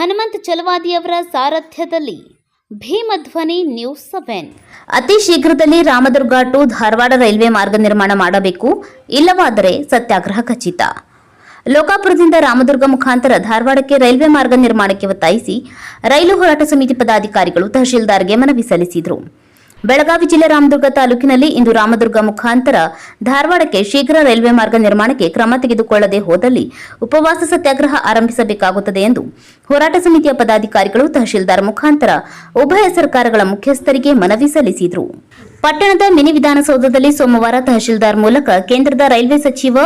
ಹನುಮಂತ್ ಚಲವಾದಿಯವರ ಸಾರಥ್ಯದಲ್ಲಿ Bheemadhwani news seven. ಅತಿ ಶೀಘ್ರದಲ್ಲಿ ರಾಮದುರ್ಗ ಟು ಧಾರವಾಡ ರೈಲ್ವೆ ಮಾರ್ಗ ನಿರ್ಮಾಣ ಮಾಡಬೇಕು. ಇಲ್ಲವಾದರೆ ಸತ್ಯಾಗ್ರಹ ಖಚಿತ. ಲೋಕಾಪುರದಿಂದ ರಾಮದುರ್ಗ ಮುಖಾಂತರ ಧಾರವಾಡಕ್ಕೆ ರೈಲ್ವೆ ಮಾರ್ಗ ನಿರ್ಮಾಣಕ್ಕೆ ಒತ್ತಾಯಿಸಿ ರೈಲು ಹೋರಾಟ ಸಮಿತಿ ಪದಾಧಿಕಾರಿಗಳು ತಹಶೀಲ್ದಾರ್ಗೆ ಮನವಿ ಸಲ್ಲಿಸಿದರು. ಬೆಳಗಾವಿ ಜಿಲ್ಲೆ ರಾಮದುರ್ಗ ತಾಲೂಕಿನಲ್ಲಿ ಇಂದು ರಾಮದುರ್ಗ ಮುಖಾಂತರ ಧಾರವಾಡಕ್ಕೆ ಶೀಘ್ರ ರೈಲ್ವೆ ಮಾರ್ಗ ನಿರ್ಮಾಣಕ್ಕೆ ಕ್ರಮ ತೆಗೆದುಕೊಳ್ಳದೆ ಹೋದಲ್ಲಿ ಉಪವಾಸ ಸತ್ಯಾಗ್ರಹ ಆರಂಭಿಸಬೇಕಾಗುತ್ತದೆ ಎಂದು ಹೋರಾಟ ಸಮಿತಿಯ ಪದಾಧಿಕಾರಿಗಳು ತಹಶೀಲ್ದಾರ್ ಮುಖಾಂತರ ಉಭಯ ಸರ್ಕಾರಗಳ ಮುಖ್ಯಸ್ಥರಿಗೆ ಮನವಿ ಸಲ್ಲಿಸಿದರು. ಪಟ್ಟಣದ ಮಿನಿ ವಿಧಾನಸೌಧದಲ್ಲಿ ಸೋಮವಾರ ತಹಶೀಲ್ದಾರ್ ಮೂಲಕ ಕೇಂದ್ರದ ರೈಲ್ವೆ ಸಚಿವ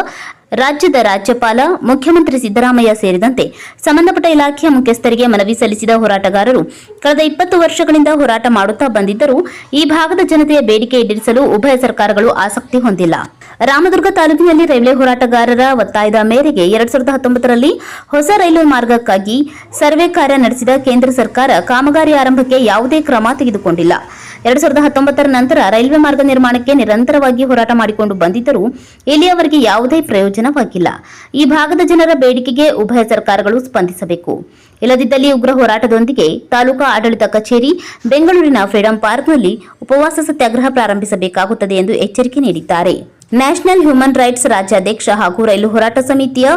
ರಾಜ್ಯದ ರಾಜ್ಯಪಾಲ, ಮುಖ್ಯಮಂತ್ರಿ ಸಿದ್ದರಾಮಯ್ಯ ಸೇರಿದಂತೆ ಸಂಬಂಧಪಟ್ಟ ಇಲಾಖೆಯ ಮುಖ್ಯಸ್ಥರಿಗೆ ಮನವಿ ಸಲ್ಲಿಸಿದ ಹೋರಾಟಗಾರರು, ಕಳೆದ ಇಪ್ಪತ್ತು ವರ್ಷಗಳಿಂದ ಹೋರಾಟ ಮಾಡುತ್ತಾ ಬಂದಿದ್ದರೂ ಈ ಭಾಗದ ಜನತೆಯ ಬೇಡಿಕೆ ಈಡೇರಿಸಲು ಉಭಯ ಸರ್ಕಾರಗಳು ಆಸಕ್ತಿ ಹೊಂದಿಲ್ಲ. ರಾಮದುರ್ಗ ತಾಲೂಕಿನಲ್ಲಿ ರೈಲ್ವೆ ಹೋರಾಟಗಾರರ ಒತ್ತಾಯದ ಮೇರೆಗೆ ಎರಡ್ ಸಾವಿರದ ಹತ್ತೊಂಬತ್ತರಲ್ಲಿ ಹೊಸ ರೈಲು ಮಾರ್ಗಕ್ಕಾಗಿ ಸರ್ವೆ ಕಾರ್ಯ ನಡೆಸಿದ ಕೇಂದ್ರ ಸರ್ಕಾರ ಕಾಮಗಾರಿ ಆರಂಭಕ್ಕೆ ಯಾವುದೇ ಕ್ರಮ ತೆಗೆದುಕೊಂಡಿಲ್ಲ. ಎರಡ್ ಸಾವಿರದ ಹತ್ತೊಂಬತ್ತರ ನಂತರ ರೈಲ್ವೆ ಮಾರ್ಗ ನಿರ್ಮಾಣಕ್ಕೆ ನಿರಂತರವಾಗಿ ಹೋರಾಟ ಮಾಡಿಕೊಂಡು ಬಂದಿದ್ದರೂ ಇಲ್ಲಿಯವರೆಗೆ ಯಾವುದೇ ಪ್ರಯೋಜನವಾಗಿಲ್ಲ. ಈ ಭಾಗದ ಜನರ ಬೇಡಿಕೆಗೆ ಉಭಯ ಸರ್ಕಾರಗಳು ಸ್ಪಂದಿಸಬೇಕು. ಇಲ್ಲದಿದ್ದಲ್ಲಿ ಉಗ್ರ ಹೋರಾಟದೊಂದಿಗೆ ತಾಲೂಕಾ ಆಡಳಿತ ಕಚೇರಿ, ಬೆಂಗಳೂರಿನ ಫ್ರೀಡಂ ಪಾರ್ಕ್ನಲ್ಲಿ ಉಪವಾಸ ಸತ್ಯಾಗ್ರಹ ಪ್ರಾರಂಭಿಸಬೇಕಾಗುತ್ತದೆ ಎಂದು ಎಚ್ಚರಿಕೆ ನೀಡಿದ್ದಾರೆ. ನ್ಯಾಷನಲ್ ಹ್ಯೂಮನ್ ರೈಟ್ಸ್ ರಾಜ್ಯಾಧ್ಯಕ್ಷ ಹಾಗೂ ರೈಲು ಹೋರಾಟ ಸಮಿತಿಯ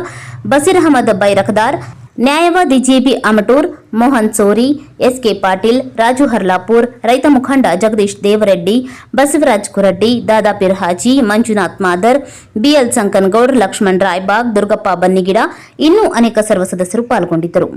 ಬಸೀರ್ ಅಹಮದ್ ಬೈರಖದಾರ್ ನ್ಯಾಯವಾದಿ ಜಿಬಿ ಅಮಟೂರ್, ಮೋಹನ್ ಸೋರಿ, ಎಸ್ಕೆ ಪಾಟೀಲ್, ರಾಜು ಹರ್ಲಾಪುರ್, ರೈತ ಮುಖಂಡ ಜಗದೀಶ್ ದೇವರೆಡ್ಡಿ, ಬಸವರಾಜ್ ಕುರಡ್ಡಿ ದಾದಾ ಹಾಜಿ ಮಂಜುನಾಥ್ ಮಾದರ್, ಬಿಎಲ್ ಸಂಕನಗೌಡ್, ಲಕ್ಷ್ಮಣ್ ರಾಯ್ಬಾಗ್, ದುರ್ಗಪ್ಪ ಬನ್ನಿಗಿಡ ಇನ್ನೂ ಅನೇಕ ಸರ್ವ ಸದಸ್ಯರು ಪಾಲ್ಗೊಂಡಿದ್ದರು.